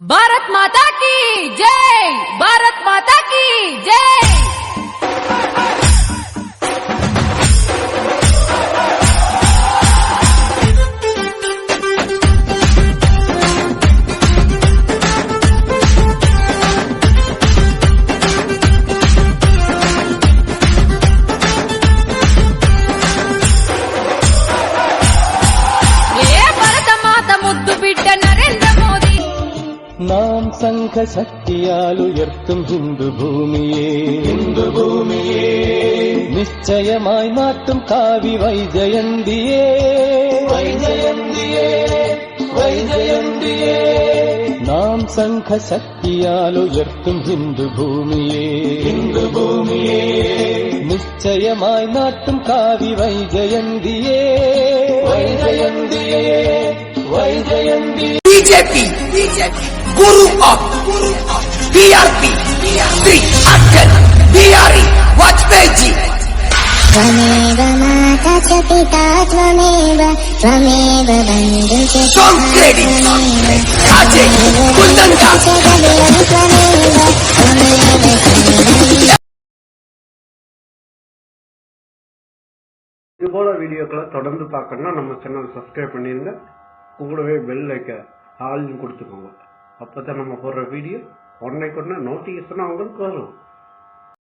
భారత్ మాతా key జై భారత్ మాతా key జై ఏ భరత మాత ముద్దు బిడ్డ నరేంద్ర మోదీ நாம் சங்க சக்தியால் உயர்த்தும் இந்து பூமியே. இந்து பூமியே. நிச்சயமாய் மாற்றும் காவி வைஜயந்தியே. வைஜயந்தியே. வைஜயந்தியே. நாம் சங்க சக்தியால் உயர்த்தும் இந்து பூமியே. இந்து பூமியே. நிச்சயமாய் நாட்டும் காவி வைஜயந்தியே. வைஜயந்தியே. வைஜயந்தியே BJP Guru of TRP Shri Atal Bihari Vajpayee ji त्वमेव माता च पिता त्वमेव त्वमेव बन्धु च Tom Grady, Ajay, Kundanda, च गदिरं त्वमेव त्वमेव सर्वं இது போல வீடியோக்களை தொடர்ந்து பார்க்கணும்னா நம்ம சேனல் சப்ஸ்கிரைப் பண்ணிருங்க கூடவே பெல் ஐக்க ஆள்னு கொடுத்துக்கோங்க. அப்போ தான் நம்ம போடுற வீடியோ உடனே உடனே நோட்டிஃபிகேஷன் அவங்களுக்கு வரும்.